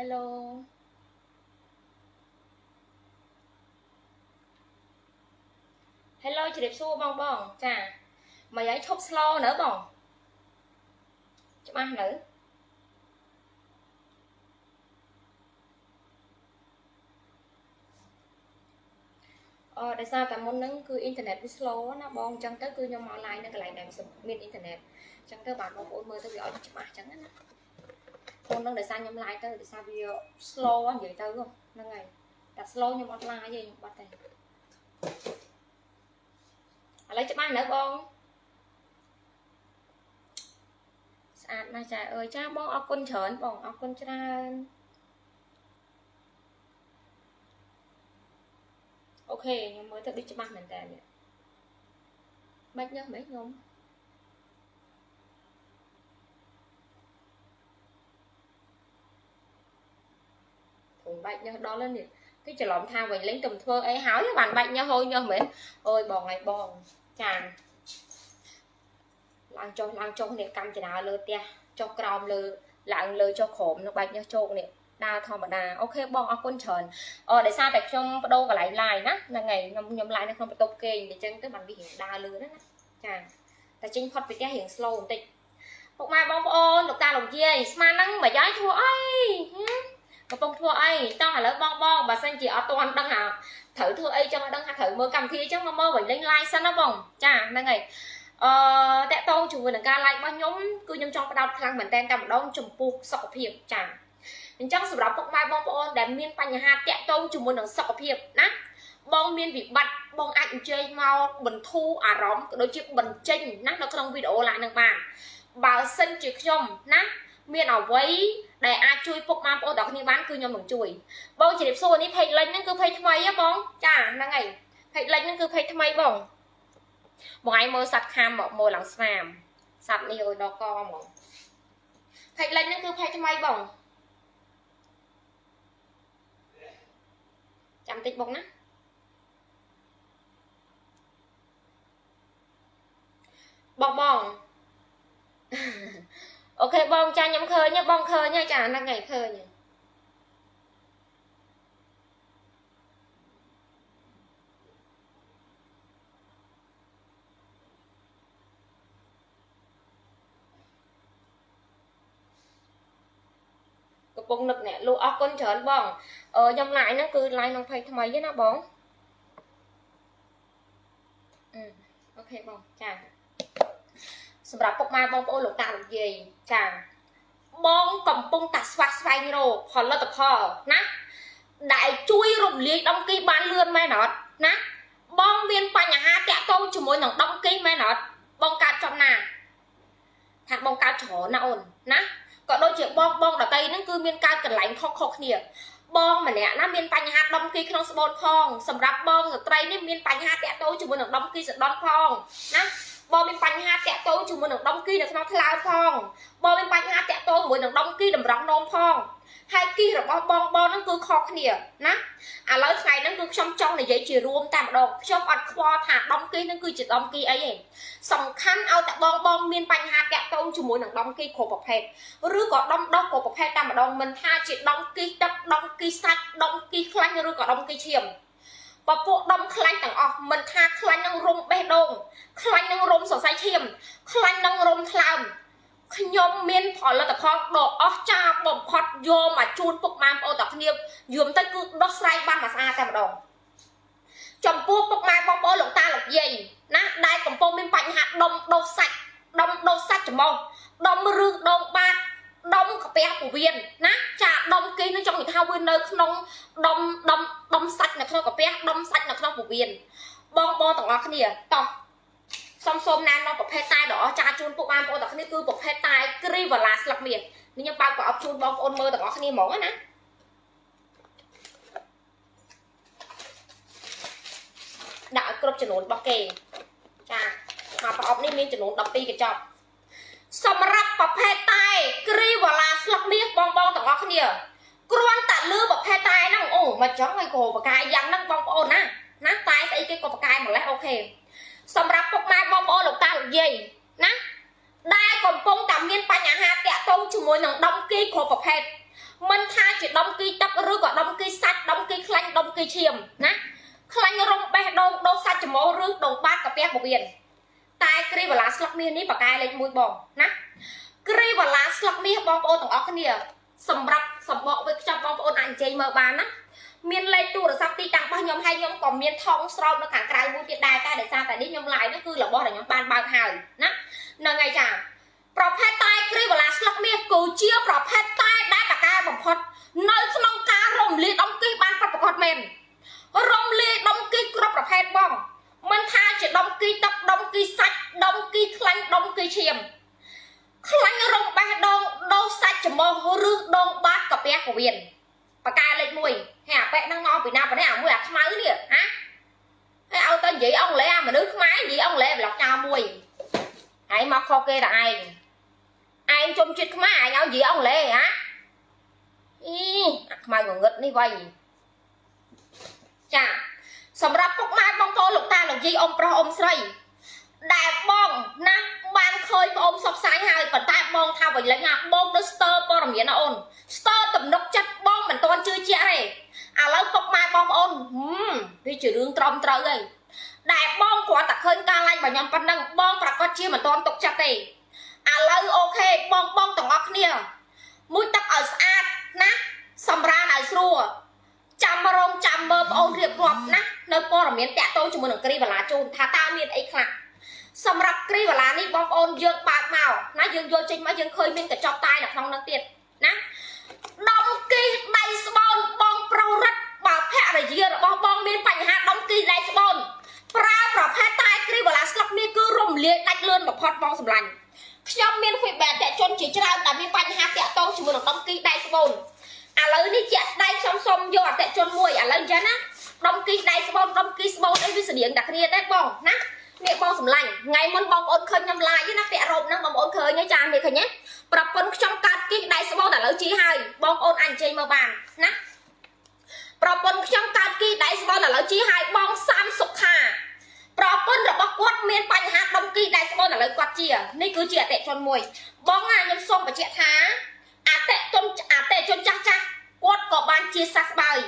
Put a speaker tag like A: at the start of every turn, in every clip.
A: Hello ហេឡូជម្រាបសួរបងបងចាមកយាយឈប់ slow នៅបងច្បាស់នៅអឺដោយសារតែមុនហ្នឹងគឺអ៊ីនធឺណិតវា slow ណាបងអញ្ចឹងទៅគឺខ្ញុំមក live នៅកន្លែងដែលមានអ៊ីនធឺណិតអញ្ចឹងទៅបានបងប្អូនមើលទៅវាឲ្យច្បាស់អញ្ចឹងណា មុនហ្នឹងដោយសារខ្ញុំ live ទៅដោយសារវា slow និយាយទៅហ្នឹងហើយតែ slow ខ្ញុំអត់ live ទេខ្ញុំបាត់ទេឥឡូវច្បាស់នៅបងស្អាតណាស់ចាអើយចាបងអរគុណច្រើនបងអរគុណច្រើនអូខេខ្ញុំមើលទៅដូចច្បាស់មែនតើនេះបាច់ញើសមែនខ្ញុំ ធំបាច់ញើសដល់ហើយនេះគេច្រឡំថាវិញលេងទៅធ្វើអីហើយបានបាច់ញើសហូរញើសមែនអើយបងហើយបងចាឡើងចុះឡើងចុះនេះកម្មចនាលើផ្ទះចុះក្រោមលើឡើងលើចុះក្រោមនៅបាច់ញើសជោគនេះដើរធម្មតាអូខេបងអរគុណច្រើនអឺដោយសារតែខ្ញុំបដូរកន្លែង live ណាហ្នឹងហើយខ្ញុំខ្ញុំ live នៅក្នុងបន្ទប់គេអញ្ចឹងទៅបានវារៀងដើរលឿនណាចាតែចេញផុតពីផ្ទះរៀង slow បន្តិចពុកម៉ែបងប្អូនលោកតាលោកយាយស្មានហ្នឹងមកយាយធ្វើអី កំពុងធ្វើអីតោះឥឡូវបងបងបើសិនជាអត់ទាន់ដឹងអាត្រូវធ្វើអីចឹងឲ្យដឹងថាត្រូវមើលកម្មវិធីអញ្ចឹងមកមើលវិញលេង live សិនណាបងចាហ្នឹងហើយអឺតកតងជាមួយនឹងការ like របស់ខ្ញុំគឺខ្ញុំចង់ផ្ដោតខ្លាំងមែនតើតែម្ដងចំពោះសុខភាពចាអញ្ចឹងសម្រាប់ពុកម៉ែបងប្អូនដែលមានបញ្ហាតាក់ទងជាមួយនឹងសុខភាពណាបងមានវិបត្តិបងអាចអញ្ជើញមកបន្ធូរអារម្មណ៍ក៏ដូចជាបញ្ចេញណានៅក្នុងវីដេអូឡាននឹងបានបើសិនជាខ្ញុំណា មានអ្វីដែលអាចជួយពុកម៉ែបងប្អូនដល់គ្នាបានគឺខ្ញុំនឹងជួយបងជម្រាបសួរនេះ page លេញហ្នឹងគឺ page ថ្មីហ៎បងចាហ្នឹងហើយ page លេញហ្នឹងគឺ page ថ្មីបងបងឯងមើលសັດខាំមកមើលឡើងស្វាមសັດនេះអើយដល់កហ្មង page លេញហ្នឹងគឺ page ថ្មីបងចាំតិចបងណាបងបង អូខេបងចាខ្ញុំឃើញបងឃើញចាហ្នឹងហើយឃើញកំពុងនឹកអ្នកលក់អរគុណច្រើនបងអឺខ្ញុំឡាយហ្នឹងគឺ line ក្នុង page ថ្មីទេណាបងអឺអូខេបងចា សម្រាប់ពុកម៉ែបងប្អូនលោកតាលោកយាយចាបងកំពុងតែស្វាស្វែងរកផលិតផលណាដែលជួយរំលាយដុំគីបានលឿនមែនអត់ណាបងមានបញ្ហាតាក់ទងជាមួយនឹងដុំគីមែនអត់បងកើតចំណាថាបងកើតច្រើនណាអូនណាក៏ដូចជាបងបងដតីហ្នឹងគឺមានកើតកន្លែងខុសខុសគ្នា បងម្នាក់ណាមានបញ្ហាដុំគីក្នុងស្បូនផងសម្រាប់បងស្ត្រីនេះមានបញ្ហាតាក់ទងជាមួយនឹងដុំគីសដន់ផងណា បងមានបញ្ហាតាក់ទងជាមួយនឹងដុំគីនៅក្នុងថ្លើមផងបងមានបញ្ហាតាក់ទងជាមួយនឹងដុំគីតម្រង់នោមផងហើយគីរបស់បងបងហ្នឹងគឺខុសគ្នាណាឥឡូវថ្ងៃហ្នឹងគឺខ្ញុំចង់និយាយជារួមតែម្ដងខ្ញុំអត់ខ្វល់ថាដុំគីហ្នឹងគឺជាដុំគីអីទេសំខាន់ឲ្យតែបងបងមានបញ្ហាតាក់ទងជាមួយនឹងដុំគីគ្រប់ប្រភេទឬក៏ដុំដោះគ្រប់ប្រភេទតែម្ដងមិនថាជាដុំគីទឹកដុំគីសាច់ដុំគីខ្លាញ់ឬក៏ដុំគីឈាម ពពួកដុំខ្លាញ់ទាំងអស់មិនថាខ្លាញ់នឹងរុំបេះដូងខ្លាញ់នឹងរុំសរសៃឈាមខ្លាញ់នឹងរុំថ្លើមខ្ញុំមានផលិតផលដ៏អស្ចារ្យបំផុតយកមកជូនពុកម៉ែបងប្អូនទាំងគ្នាយំទៅគឺដោះស្រាយបានមួយស្អាតតែម្ដងចំពោះពុកម៉ែបងប្អូនលោកតាលោកយាយណាដែលកំពុងមានបញ្ហាដុំដុសសាច់ដុំដុសសាច់ច្រមុះដុំឬដុំបាត ដុំកាពះពោះវៀនណាចាដុំគេនឹងចង់និយាយថាវានៅក្នុងដុំដុំដុំសាច់នៅក្នុងកាពះដុំសាច់នៅក្នុងពោះវៀនបងបងទាំងអស់គ្នាតោះសុំសូមណែនាំប្រភេទតែដ៏អស្ចារ្យជូនពួកបងប្អូនទាំងគ្នាគឺប្រភេទតែគ្រីវ៉ាឡាស្លឹកមាសនេះខ្ញុំបើកប្រអប់ជូនបងប្អូនមើលទាំងអស់គ្នាហ្មងណាដាក់ឲ្យគ្រប់ចំនួនរបស់គេចាមកប្រអប់នេះមួយមានចំនួន12កញ្ចប់ សម្រាប់ប្រភេទតែគ្រីវ៉ាឡាស្លឹកមាសបងបងទាំងអស់គ្នាគ្រាន់តែលឺប្រភេទតែហ្នឹងអូមកចង់ឲ្យគ្រូបកាយយ៉ាងហ្នឹងបងប្អូនណាណាតែស្អីគេក៏បកាយម្លេះអូខេសម្រាប់ពុកម៉ែបងប្អូនលោកតាលោកយាយណាដែលកំពុងតែមានបញ្ហាតាក់ទងជាមួយនឹងដុំគីគ្រប់ប្រភេទមិនថាជាដុំគីទឹកឬក៏ដុំគីសាច់ដុំគីខ្លាញ់ដុំគីឈាមណាខ្លាញ់រំបេះដូងដូងសាច់ច្មោះឬដូងបាតកាពះពវៀន តែគ្រីវ៉ាឡាស្លឹកមាសនេះបកាយលេខ1បងណាគ្រីវ៉ាឡាស្លឹកមាសបងប្អូនទាំងអស់គ្នាសម្រាប់សម្បកវាខ្ចប់បងប្អូនអាចអញ្ជើញមើលបានណាមានលេខទូរស័ព្ទទីតាំងរបស់ខ្ញុំហើយខ្ញុំក៏មានថងស្រោបនៅខាងក្រៅមួយទៀតដែរតែដោយសារតែនេះខ្ញុំឡាយនោះគឺរបស់ដែលខ្ញុំបានបើកហើយណាហ្នឹងហើយចាប្រភេទតែគ្រីវ៉ាឡាស្លឹកមាសគឺជាប្រភេទតែដែលបកាយបំផុតនៅក្នុងការរំលាយដំគីបានប្រកបមែនរំលាយដំគីគ្រប់ប្រភេទបងមិនថាជាដំគីទឹកដំគីសាច់ដំគីខ្លាញ់ដំគីឈាមខ្លាញ់រំបេះដូងដូងសាច់ច្មោះឬដូងបាតកាពះព វៀនបកាលេខ1ហើយអាប៉ែហ្នឹងមកពីណាប៉ុណ្ណេះអាមួយអាខ្មៅនេះហាហើយឲ្យទៅនិយាយអង់គ្លេសអាមនុស្សខ្មែរនិយាយអង់គ្លេសប្លុកចោលមួយហើយមកខកគេតែឯងឯងជុំចិត្តខ្មែរឯងឲ្យនិយាយអង់គ្លេសហាអីអាខ្មៅងងឹតនេះវៃចាសម្រាប់ពុកម៉ែបងប្អូនលោកតាលោកយាយអ៊ំប្រុសអ៊ំស្រី ដែលបងណាបានឃើញបងអ៊ំសុកសាយហើយប៉ុន្តែបងថាវិញលេងណាបងទៅស្ទើព័ត៌មានណាអូនស្ទើទំនុកចិត្តបងមិនទាន់ជឿជាក់ទេឥឡូវពុកម៉ែបងប្អូនវាជារឿងត្រឹមត្រូវហើយដែលបងគ្រាន់តែឃើញការឡាយរបស់ខ្ញុំប៉ុណ្ណឹងបងប្រកាសជាមិនទាន់ទុកចិត្តទេឥឡូវអូខេបងបងទាំងអស់គ្នា មួយទឹកឲ្យស្អាតណាសម្រានឲ្យស្រួលចាំរងចាំមើលបងអូនរៀបរាប់ណានៅព័ត៌មានតាក់ទងជាមួយនឹងគ្រីវ៉ាឡាជូនថាតើមានអីខ្លះ សម្រាប់គ្រីវ៉ាឡានេះបងប្អូនយើងបើកមកណាយើងយកចេញមកយើងឃើញមានកញ្ចប់តែនៅក្នុងនោះទៀតណាដំគីដៃស្បូនបងប្រុសរិទ្ធបើភរិយារបស់បងមានបញ្ហាដំគីដៃស្បូនប្រើប្រភេទតែគ្រីវ៉ាឡាស្លឹកនេះគឺរំលាយដាច់លឿនបំផុតបងសម្លាញ់ខ្ញុំមាន feedback តាក់ជនជាច្រើនដែលមានបញ្ហាតាក់ទងជាមួយនឹងដំគីដៃស្បូនឥឡូវនេះជាក់ស្ដែងខ្ញុំសុំយកអតិជនមួយឥឡូវអញ្ចឹងណាដំគីដៃស្បូនដំគីស្បូនអីវាស្រៀងតែគ្នាដែរបងណា នេះបងសម្លាញ់ថ្ងៃមុនបងប្អូនឃើញខ្ញុំឡាយណាពាក់រ៉ូបហ្នឹងបងប្អូនឃើញទេចានេះឃើញទេប្រពន្ធខ្ញុំកាត់គីដៃស្បូនឥឡូវជីហើយបងប្អូនអញ្ជើញមកបានណាប្រពន្ធខ្ញុំកាត់គីដៃស្បូនឥឡូវជីហើយបងសាមសុខាប្រពន្ធរបស់គាត់មានបញ្ហាដុំគីដៃស្បូនឥឡូវគាត់ជានេះគឺជាអតិជនមួយបងណាខ្ញុំសូមបញ្ជាក់ថាអតិជនអតិជនចាស់ចាស់គាត់ក៏បានជាសះស្បើយ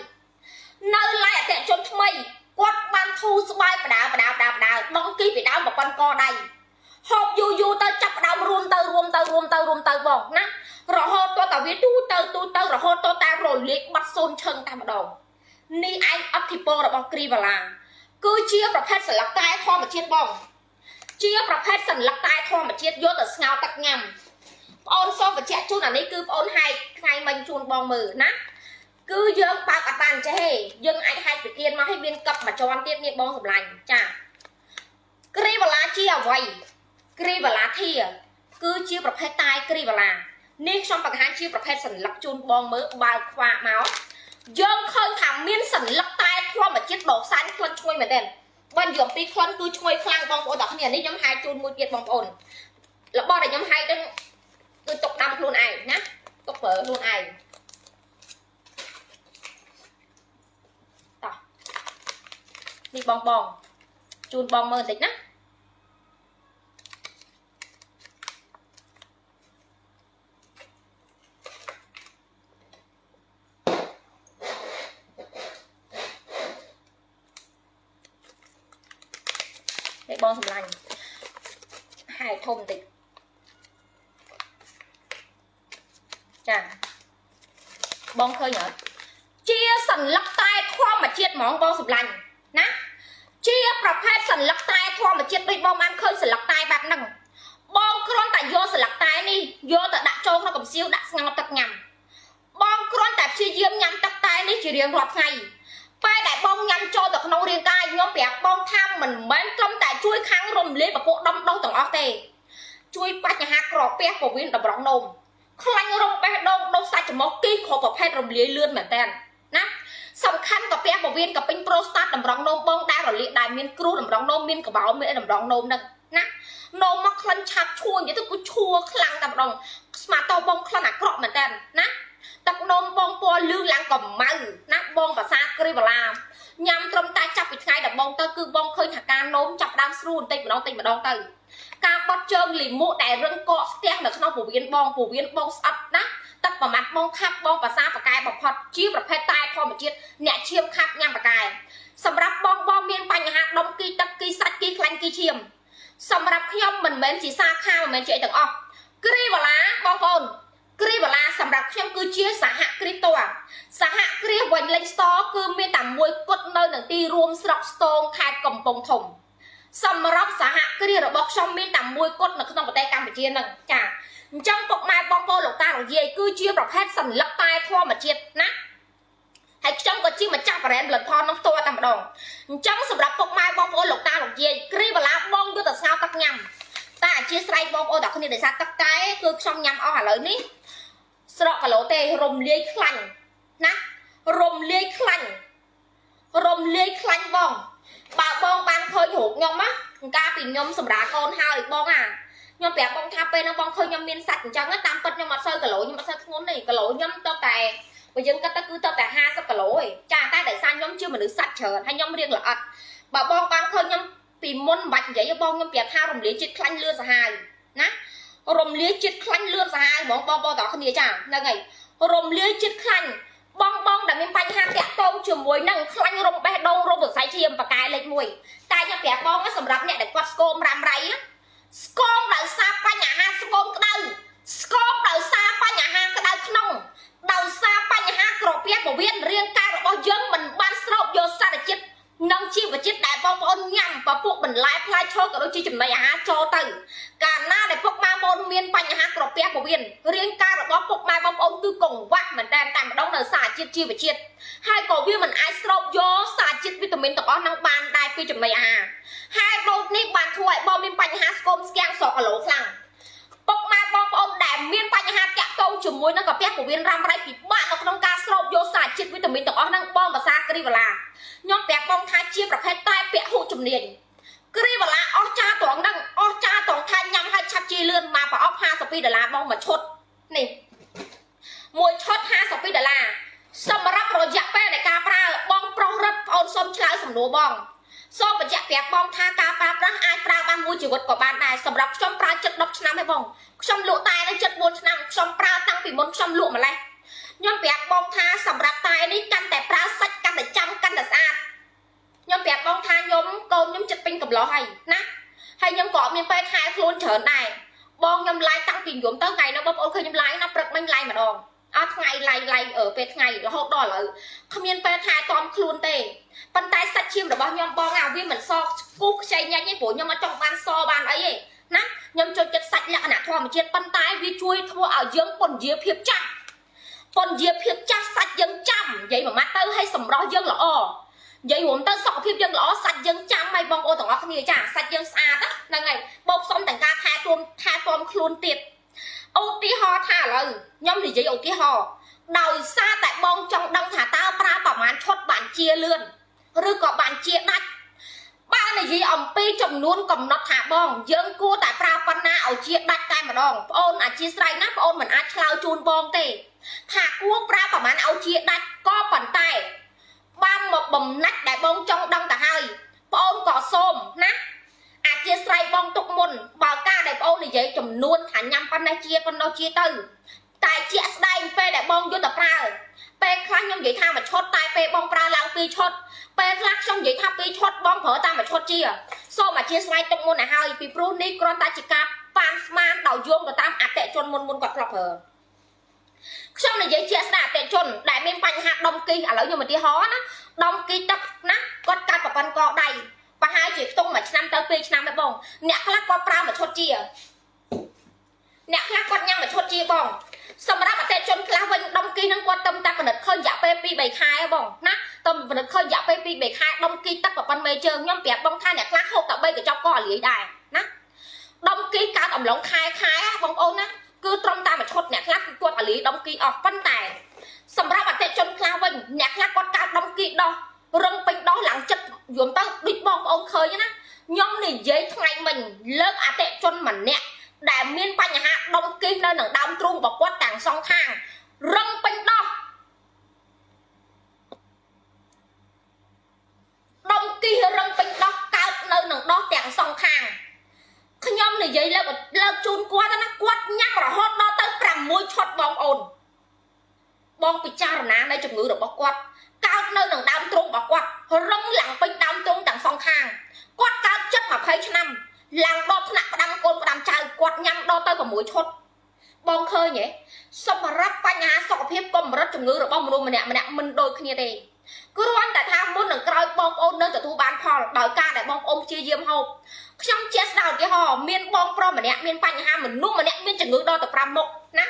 A: នៅឡាយអតិជនថ្មីគាត់បានធូរស្បែកបដាបដាបដាបដាដង គីពីដើមប្រព័ន្ធកដៃហូបយូរយូរទៅចាប់ដើមរួមទៅរួមទៅរួមទៅរួមទៅបងណារហូតទៅតែវាទូទៅទូទៅរហូតទៅតែរលាកបាត់សូនឈឹងតែម្ដងនេះឯងអធិពលរបស់គ្រីវ៉ាឡាគឺជាប្រភេទសន្លឹកតែធម្មជាតិបងជាប្រភេទសន្លឹកតែធម្មជាតិយកទៅស្ងោរទឹកញ៉ាំបងអូនសូមបញ្ជាក់ជូនអានេះគឺបងអូនហែកថ្ងៃមិញជូនបងមើលណាគឺយើងបើកអត់បានចេះទេយើងអាចហែកពីគៀនមកឲ្យមានកឹបមួយជាន់ទៀតនេះបងសម្លាញ់ចា គ្រីវ៉ាឡាជាអ្វីគ្រីវ៉ាឡាធាគឺជាប្រភេទតែគ្រីវ៉ាឡានេះខ្ញុំបង្ហាញជាប្រភេទសញ្ញាជូនបងមើលបើកខ្វាក់មកយើងឃើញថាមានសញ្ញាតែធម្មជាតិដកសាញ់ក្លិនឈ្ងុយមែនទេបើនិយាយពីក្លិនគឺឈ្ងុយខ្លាំងបងប្អូនទាំងគ្នានេះខ្ញុំហែកជូនមួយទៀតបងប្អូនរបស់ដែលខ្ញុំហែកនឹងគឺទុកដាំខ្លួនឯងណាទុកប្រើខ្លួនឯងនេះបងបង ជូនបងមើលបន្តិចណាឯបងសម្លាញ់ហើយធំបន្តិចចាបងឃើញអត់ជាសន្លឹកតែធម្មជាតិហ្មងបងសម្លាញ់ ប្រភេទសន្លឹកតែធម្មជាតិដូចបងបានឃើញសន្លឹកតែបែបហ្នឹងបងគ្រាន់តែយកសន្លឹកតែនេះយកទៅដាក់ចូលក្នុងកំសៀវដាក់ស្ងោរទឹកញ៉ាំបងគ្រាន់តែព្យាយាមញ៉ាំទឹកតែនេះជារៀងរាល់ថ្ងៃពេលដែលបងញ៉ាំចូលទៅក្នុងរាងកាយខ្ញុំប្រាប់បងថាមិនមែនត្រឹមតែជួយខាងរំលាយពពួកដុំដុំទាំងអស់ទេជួយបញ្ហាក្រពះពោះវៀនតម្រង់នោមខ្លាញ់រំបេះដូងដុំសាច់ច្រមុះគីគ្រប់ប្រភេទរំលាយលឿនមែនតើណាសំខាន់កាពះព វៀនកពិញប្រូស្តាតតម្រង់នោមបងដែលរលាកដែលមានគ្រោះតម្រង់នោមមានកបោមានតម្រង់នោមហ្នឹងណានោមមកក្លិនឆាប់ឈួរនិយាយទៅគូឈួរខ្លាំងតែម្ដងស្មាតោបងក្លិនអាក្រក់មែនតើណាទឹកនោមបងពណ៌លឿងឡើងកំមៅណាបងភាសាគ្រីបឡាញ៉ាំត្រឹមតែចាប់ពីថ្ងៃដែលបងទៅគឺបងឃើញថាការនោមចាប់ដើមស្រួលបន្តិចម្ដងបន្តិចម្ដងទៅការបត់ជើងលីមួកដែលរឹងកកស្ទះនៅក្នុងពោះវៀនបងពោះវៀនបងស្អិតណា ទឹកប្រមាត់បងខាប់បងភាសាបកែបំផុតជាប្រភេទតែធម្មជាតិអ្នកឈាមខាប់ញ៉ាំបកែសម្រាប់បងបងមានបញ្ហាដុំគីទឹកគីសាច់គីខ្លាញ់គីឈាមសម្រាប់ខ្ញុំមិនមែនជាសាខាមិនមែនជាអីទាំងអស់គ្រីវឡាបងប្អូនគ្រីវឡាសម្រាប់ខ្ញុំគឺជាសហគ្រីបតួសហគ្រាសវិញលេខស្តគឺមានតែមួយគត់នៅនឹងទីរួមស្រុកស្ទងខេត្តកំពង់ធំ សម្រាប់សហគ្រាសរបស់ខ្ញុំមានតែមួយគត់នៅក្នុងប្រទេសកម្ពុជានឹងចាអញ្ចឹងពុកម៉ែបងប្អូនលោកតាលោកយាយគឺជាប្រភេទសញ្ញាតែធម្មជាតិណាហើយខ្ញុំក៏ជាម្ចាស់បរិញ្ញាបត្រផលនឹងផ្ទាល់តែម្ដងអញ្ចឹងសម្រាប់ពុកម៉ែបងប្អូនលោកតាលោកយាយគ្រីបឡាបងយុទ្ធស្ងោទឹកញ៉ាំតែអធិស្ឋានបងប្អូនទាំងគ្នាដោយសារទឹកកែគឺខ្ញុំញ៉ាំអស់ឥឡូវនេះស្រកគីឡូទេរំលាយខ្លាញ់ណារំលាយខ្លាញ់រំលាយខ្លាញ់បងបើបងបានឃើញ រូបខ្ញុំណាកាលពីខ្ញុំសម្រាប់កូនហើយបងអាខ្ញុំប្រាប់បងថាពេលហ្នឹងបងឃើញខ្ញុំមានសាច់អញ្ចឹងតាមពិតខ្ញុំអត់សូវគីឡូខ្ញុំអត់សូវធ្ងន់ទេគីឡូខ្ញុំទៅតែបើយើងគិតទៅគឺទៅតែ50គីឡូឯងចាតែដោយសារខ្ញុំជាមនុស្សសាច់ច្រើនហើយខ្ញុំរៀងល្អិតបើបងបានឃើញខ្ញុំពីមុនមិនបាច់និយាយបងខ្ញុំប្រាប់ថារំលាយចិត្តខ្លាញ់លឿនសាហាវណារំលាយចិត្តខ្លាញ់លឿនសាហាវហ្មងបងបងតោះគ្នាចាហ្នឹងហើយរំលាយចិត្តខ្លាញ់ បងបងដែលមានបញ្ហាតាក់ទងជាមួយនឹងខ្លាញ់រំបេះដូងរំសរសៃឈាមបកាយលេខ1តែខ្ញុំប្រាប់បងសម្រាប់អ្នកដែលគាត់ស្គមរ៉ាំរៃស្គមដោយសារបញ្ហាស្គមក្តៅស្គមដោយសារបញ្ហាក្តៅក្នុងដោយសារបញ្ហាក្រពះពវៀនរាងកាយរបស់យើងមិនបានស្រូបយកសារជាតិនិងជីវជាតិដែលបងប្អូនញ៉ាំពពួកបន្លែផ្លែឈើក៏ដូចជាចំណីអាហារចូលទៅ កាលណាដែលពុកម៉ែបងប្អូនមានបញ្ហាក្រពះពវៀនរាងកាយរបស់ពុកម៉ែបងប្អូនគឺកង្វះមែនតើតែម្ដងនៅសារ ជាតិជីវជាតិហើយក៏វាមិនអាចស្រូបយកសារជាតិវីតាមីនទាំងអស់នឹងបានដែរពីចំណីអាហារហើយដូចនេះបានធ្វើឲ្យបងមានបញ្ហាស្គមស្គាំងស្រកគីឡូខ្លាំងពុកម៉ែបងប្អូនដែលមានបញ្ហាតាក់ទងជាមួយនឹងកាពះពោះវៀនរ៉ាំរ៉ៃពិបាកនៅក្នុងការស្រូបយកសារជាតិវីតាមីនទាំងអស់ហ្នឹងបងភាសាគ្រីវឡាខ្ញុំប្រាប់បងថាជាប្រភេទតែពាក់ហូជំនាញគ្រីវឡាអស់ចាត្រង់ហ្នឹងអស់ចាត្រង់ថាញ៉ាំឲ្យឆាប់ជាលឿនមកប្រអប់52ដុល្លារបងមួយឈុតនេះមួយឈុត52ដុល្លារសម្រាប់រយៈពេលនៃការប្រើបងប្រុសរឹតបងអូន សុំឆ្លើយសំណួរបងសូមបញ្ជាក់ប្រាប់បងថាការប្រើប្រាស់អាចប្រើបានមួយជីវិតក៏បានដែរសម្រាប់ខ្ញុំប្រើចិត្ត10ឆ្នាំហើយបងខ្ញុំលក់តែនៅចិត្ត4ឆ្នាំខ្ញុំប្រើតាំងពីមុនខ្ញុំលក់ម្លេះខ្ញុំប្រាប់បងថាសម្រាប់តែនេះកាន់តែប្រើសាច់កាន់តែចាំកាន់តែស្អាតខ្ញុំប្រាប់បងថាខ្ញុំកូនខ្ញុំចិត្តពេញកំឡោះហើយណាហើយខ្ញុំក៏អត់មានពេលខែខ្លួនច្រើនដែរបងខ្ញុំឡាយតាំងពីយំទៅថ្ងៃនោះបងប្អូនឃើញខ្ញុំឡាយណាព្រឹកមិញឡាយម្ដងអត់ថ្ងៃឡៃឡៃអឺពេលថ្ងៃរហូតដល់ឥឡូវគ្មានពេលថែទាំខ្លួនទេ ប៉ុន្តែសាច់ឈាមរបស់ខ្ញុំបងអាវាមិនសគូខ្ចីញ៉ាញ់ទេព្រោះខ្ញុំអត់ចង់បានសបានអីទេណាខ្ញុំចូលចិត្តសាច់លក្ខណៈធម្មជាតិប៉ុន្តែវាជួយធ្វើឲ្យយើងពន្យាភាពចាស់ពន្យាភាពចាស់សាច់យើងចាំនិយាយមួយម៉ាត់ទៅឲ្យសម្រស់យើងល្អនិយាយរួមទៅសុខភាពយើងល្អសាច់យើងចាំហើយបងប្អូនទាំងអស់គ្នាចាសាច់យើងស្អាតហ្នឹងហើយបូកសុំទាំងការថែទាំថែទាំខ្លួនទៀតឧទាហរណ៍ថាឥឡូវខ្ញុំនិយាយឧទាហរណ៍ដោយសារតែបងចង់ដឹងថាតើប្រើប្រមាណឈុតបានជាលឿន ឬក៏បានជាដាច់បើនិយាយអំពីចំនួនកំណត់ថាបង យើងគួរតែប្រើប៉ុណ្ណាឲ្យជាដាច់តែម្ដងបងអូនអធិស្ឋានណាបងអូនមិនអាចឆ្លើយជូនបងទេ ថាគួរប្រើប្រមាណឲ្យជាដាច់ក៏ប៉ុន្តែបានមកបំណាច់ដែលបងចង់ដឹងទៅហើយបងអូនក៏សូមណាអធិស្ឋានបងទុកមុនបើការដែលបងអូននិយាយចំនួនថាញ៉ាំប៉ុណ្ណេះជាប៉ុណ្ណោះជាទៅ តែជាក់ស្ដែងពេលដែលបងយុទ្ធប្រើពេលខ្លះខ្ញុំនិយាយថាមួយឈុតតែពេលបងប្រើឡើងពីរឈុតពេលខ្លះខ្ញុំនិយាយថាពីរឈុតបងប្រើតាមមួយឈុតជាសូមអធិស្ឋានទុកមុនឲ្យហើយពីព្រោះនេះគ្រាន់តែជាការប៉ានស្មានដោយយោងទៅតាមអតិជនមុនមុនគាត់ធ្លាប់ប្រើខ្ញុំនិយាយជាក់ស្ដែងអតិជនដែលមានបញ្ហាដុំគីឥឡូវខ្ញុំឧទាហរណ៍ណាដុំគីទឹកណាគាត់កាត់ប្រព័ន្ធកដៃប្រហែលជាខ្ទង់មួយឆ្នាំទៅពីរឆ្នាំទេបងអ្នកខ្លះគាត់ប្រើមួយឈុតជាអ្នកខ្លះគាត់ញ៉ាំមួយឈុតជាបង សម្រាប់អតិជនខ្លះវិញដុំគីនឹងគាត់ទៅតែផលិតឃើញរយៈពេល2 3ខែបងណាទៅផលិតឃើញរយៈពេល2 3ខែដុំគីទឹកប្រព័ន្ធមេជើងខ្ញុំប្រាប់បងថាអ្នកខ្លះហូបតែ3កញ្ចប់ក៏អាលាយដែរណាដុំគីកើតអំឡុងខែខែបងប្អូនណាគឺត្រឹមតែមួយឈុតអ្នកខ្លះគឺគាត់អាលាយដុំគីអស់ប៉ុន្តែសម្រាប់អតិជនខ្លះវិញអ្នកខ្លះគាត់កើតដុំគីដោះរឹងពេញដោះឡើងចិត្តយំទៅដូចបងប្អូនឃើញណាខ្ញុំនិយាយថ្ងៃមិញលើកអតិជនម្នាក់ ដែលមានបញ្ហាដុំគិះនៅនឹងដើមទ្រូងរបស់គាត់ទាំងសងខាងរឹងពេញដោះដុំគិះរឹងពេញដោះកើតនៅនឹងដោះទាំងសងខាងខ្ញុំនិយាយលើកលើកជូនគាត់ណាគាត់ញ៉ាំរហូតដល់ទៅ6ឈុតបងប្អូនបងពិចារណានៃជំងឺរបស់គាត់កើតនៅនឹងដើមទ្រូងរបស់គាត់រឹងឡើងពេញដើមទ្រូងទាំងសងខាងគាត់កើតចិត្ត20ឆ្នាំឡើងដល់ថ្នាក់ផ្ដាំកូនផ្ដាំចៅគាត់ញ៉ាំដល់ទៅ6ឈុតបងឃើញទេសម្រាប់បញ្ហាសុខភាពកម្រិត ជំងឺរបស់មនុស្សម្នាក់ម្នាក់មិនដូចគ្នាទេគ្រាន់តែថាមុននឹងក្រោយបងប្អូននៅទទួលបានផលដោយការដែលបងប្អូនព្យាយាមហូបខ្ញុំជាស្ដៅឧទាហរណ៍មានបងប្រុសម្នាក់មានបញ្ហាមនុស្សម្នាក់មានជំងឺដល់ទៅ5មុខណា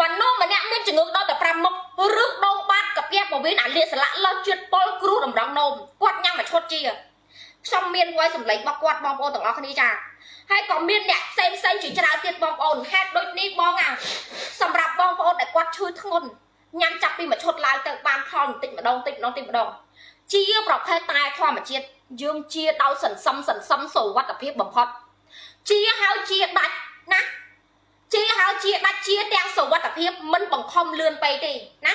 A: មនុស្សម្នាក់មានជំងឺដល់ទៅ5មុខឬដងបាតកាពះពោះវៀនអាលៀកស្លាក់លើជាតិពុលគ្រូតម្រង់នោមគាត់ញ៉ាំមួយឈុតជាខ្ញុំមានវ័យសម្លេងរបស់គាត់បងប្អូនទាំងអស់គ្នាចាហើយក៏មានអ្នកផ្សេងផ្សេងជាច្រើនទៀតបងប្អូនហេតុដូចនេះបងអាសម្រាប់បងប្អូនដែលគាត់ឈឺធ្ងន់ ញ៉ាំចាប់ពីមួយឈុតឡើងទៅបានផលបន្តិចម្ដងបន្តិចម្ដងបន្តិចម្ដងជាប្រភេទតែធម្មជាតិយើងជាដោយសន្សំសន្សំសុវត្ថិភាពបំផុតជាហើយជាដាច់ណាជាហើយជាដាច់ជាទាំងសុវត្ថិភាពមិនបង្ខំលឿនពេកទេណា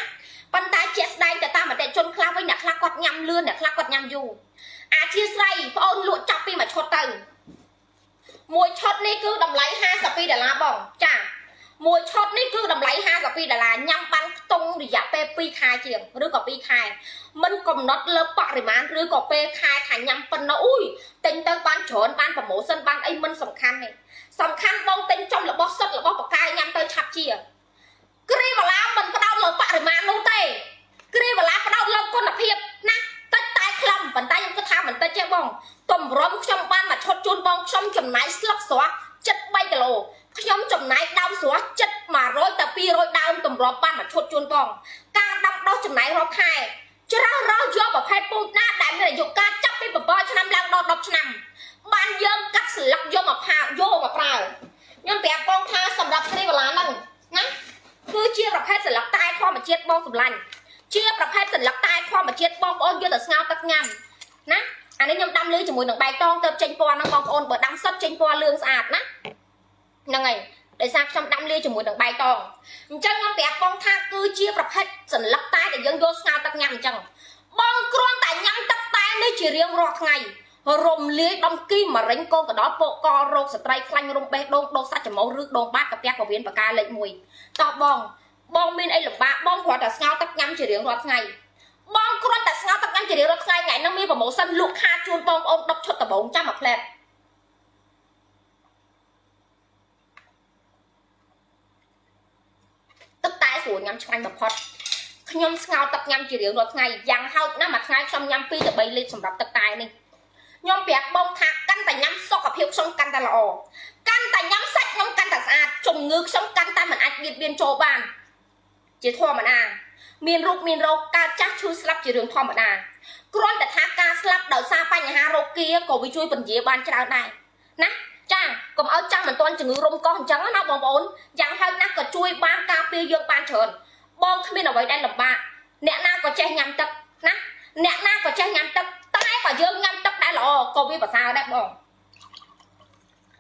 A: ប៉ុន្តែជាក់ស្ដែងទៅតាមអតិជនខ្លះវិញអ្នកខ្លះគាត់ញ៉ាំលឿនអ្នកខ្លះគាត់ញ៉ាំយូរអាជាស្រ័យបងអូនលក់ចាប់ពីមួយឈុតទៅមួយឈុតនេះគឺតម្លៃ52ដុល្លារបងចាមួយឈុតនេះគឺតម្លៃ52ដុល្លារញ៉ាំបានខ្ទង់រយៈពេល2ខែជាងឬក៏2ខែមិនកំណត់លើបរិមាណឬក៏ពេលខែថាញ៉ាំប៉ុណ្ណោះអ៊ុយទិញទៅបានច្រើនបានប្រម៉ូសិនបានអីមិនសំខាន់ទេសំខាន់បងទិញចំរបស់សុទ្ធរបស់បកាយញ៉ាំទៅឆាប់ជាគ្រីវ៉ាឡាមិនផ្ដោតលើបរិមាណនោះទេគ្រីវ៉ាឡាផ្ដោតលើគុណភាពណាតិចតែខ្លឹមប៉ុន្តែខ្ញុំគិតថាមិនតិចទេបងតម្រុំខ្ញុំបានមកឈុតជូនបងខ្ញុំចំណាយស្លឹកស្រស់ចិត្ត3គីឡូខ្ញុំចំណាយដើមស្រស់ចិត្ត100ទៅ200ដើម តម្រាប់បានមកឈុតជូនបង ការដាំដុះចំណាយរាល់ខែច្រោះរោយកប្រភេទពូជណាដែលមានអាយុកាលចាប់ពី7ឆ្នាំឡើងដល់10ឆ្នាំ បានយើងកាត់ស្លឹកយកមកផាយកមកប្រើខ្ញុំប្រាប់បងថាសម្រាប់គ្រីវឡាហ្នឹងណាគឺជាប្រភេទស្លឹកតែធម្មជាតិបងសម្លាញ់ជាប្រភេទស្លឹកតែធម្មជាតិបងប្អូនយកទៅស្ងោរទឹកញ៉ាំណាអានេះខ្ញុំដាំលឺជាមួយនឹងបែកតងទៅចេញពណ៌ហ្នឹងបងប្អូនបើដាំសុទ្ធចេញពណ៌លឿងស្អាតណាហ្នឹងហើយ ដោយសារខ្ញុំដាំលាយជាមួយនឹងបែកតងអញ្ចឹងខ្ញុំប្រាប់បងថាគឺជាប្រភេទសន្លឹកតែដែលយើងយកស្ងោរទឹកញ៉ាំអញ្ចឹងបងគ្រាន់តែញ៉ាំទឹកតែនេះជារៀងរាល់ថ្ងៃរំលាយដំគីមរេញកូនកដោពោកករោគស្ត្រីខ្លាញ់រំបេះដូងដូងសាច់ច្រមុះឬដូងបាតកាពះពវៀនបកាលេខ1តបបង បងមានអីលំបាកបងគ្រាន់តែស្ងោរទឹកញ៉ាំជារៀងរាល់ថ្ងៃបងគ្រាន់តែស្ងោរទឹកញ៉ាំជារៀងរាល់ថ្ងៃថ្ងៃនេះមានប្រម៉ូសិនលក់ខាតជូនបងប្អូន10ឈុតដំបងចាំមួយផ្លែតទឹកតែ ស្រួលញ៉ាំឆ្ងាញ់បំផុតខ្ញុំស្ងោរទឹកញ៉ាំជារៀងរាល់ថ្ងៃយ៉ាងហោចណាស់មួយថ្ងៃខ្ញុំញ៉ាំ2ទៅ3លីត្រសម្រាប់ទឹកតែនេះខ្ញុំប្រាប់បងថាកាន់តែញ៉ាំសុខភាពខ្ញុំកាន់តែល្អកាន់តែញ៉ាំសាច់ខ្ញុំកាន់តែស្អាតជំងឺខ្ញុំកាន់តែមិនអាចបៀតបៀនចូលបានជាធម្មតាមានរោគមានរោគកើតចាស់ឈឺស្លាប់ជារឿងធម្មតាគ្រាន់តែថាការស្លាប់ដោយសារបញ្ហារោគាក៏វាជួយពន្យាបានច្រើនដែរណា ចាកុំឲ្យចាំមិនទាន់ជំងឺរុំកោះអញ្ចឹងណាបងប្អូនយ៉ាងហោចណាស់ក៏ជួយបានការពារយើងបានច្រើនបងគ្មានអ្វីដែលលំបាកអ្នកណាក៏ចេះញ៉ាំទឹកណាអ្នកណាក៏ចេះញ៉ាំទឹកតែបើយើងញ៉ាំទឹកដែលល្អក៏វាប្រសើរដែរបង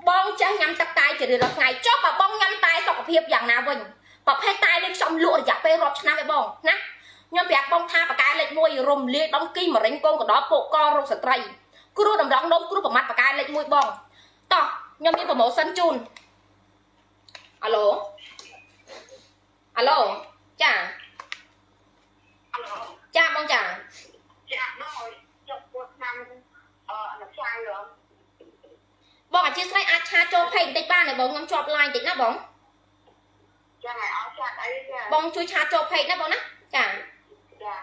A: បងចេះញ៉ាំទឹកតែជារៀងរាល់ថ្ងៃចុះបើបងញ៉ាំតែសុខភាពយ៉ាងណាវិញប្រភេទតែនេះខ្ញុំលក់រយៈពេលរាប់ឆ្នាំឯបងណាខ្ញុំប្រាប់បងថាបកាលេខ1រំលាយដំគីមរេញកូនកដោពោកករោគស្ត្រីគ្រូតម្រង់នោមគ្រូប្រមាត់បកាលេខ1បងតោះ ខ្ញុំមានប្រម៉ូសិនជូនអាឡូអាឡូចាចាបងចា
B: ចាបងចុកពោះឆ្នាំអឺអនុស្សាវរីយ៍
A: បងអធិស្ឋានអាចឆាចូលពេកបន្តិចបានទេបងខ្ញុំជាប់ line បន្តិចណាបង
B: ចាឲ្យអស់ចាត់អីចា
A: បងជួយឆាចូលពេកណាបងណាចា
B: ចាចា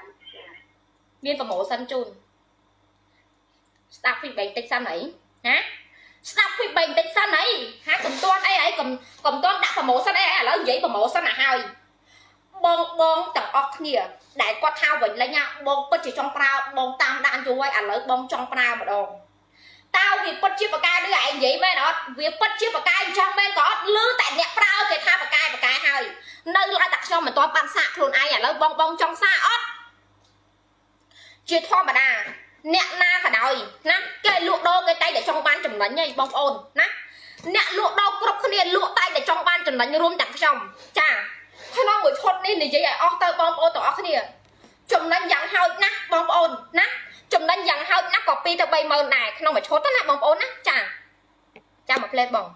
A: មានប្រម៉ូសិនជូនស្ដាប់ feedback បន្តិចសិនអីណា ស្ដាប់ feedback បន្តិចសិនអីហាកុំតន់អីអីកុំកុំតន់ដាក់ប្រម៉ូសិនអីឥឡូវនិយាយប្រម៉ូសិនឲ្យហើយបងបងទាំងអស់គ្នា ដែលគាត់ថាវិញលេងណាបងពិតជាចង់ប្រើបងតាមដានយូរហើយឥឡូវបងចង់ប្រើម្ដងតើវាពិតជាបកាយឬឯងនិយាយមែនអត់វាពិតជាបកាយអញ្ចឹងមែនក៏អត់លឺតែអ្នកប្រើគេថាបកាយបកាយហើយនៅឡើយតែខ្ញុំមិនទាន់បានសាកខ្លួនឯងឥឡូវបងបងចង់សាកអត់ជាធម្មតា អ្នកណាក៏ដោយណាគេលក់ដូរគេតែតែចង់បានចំណេញហីបងប្អូនណាអ្នកលក់ដូរគ្រប់គ្នាលក់តែតែចង់បានចំណេញរួមទាំងខ្ញុំចាក្នុងមួយឈុតនេះនិយាយឲ្យអស់ទៅបងប្អូនទាំងអស់គ្នា ចំណេញយ៉ាងហោចណាស់បងប្អូនណាចំណេញយ៉ាងហោចណាស់ក៏2ទៅ3ម៉ឺនដែរក្នុងមួយឈុតទៅណាបងប្អូនណាចាចាមួយផ្លេតបង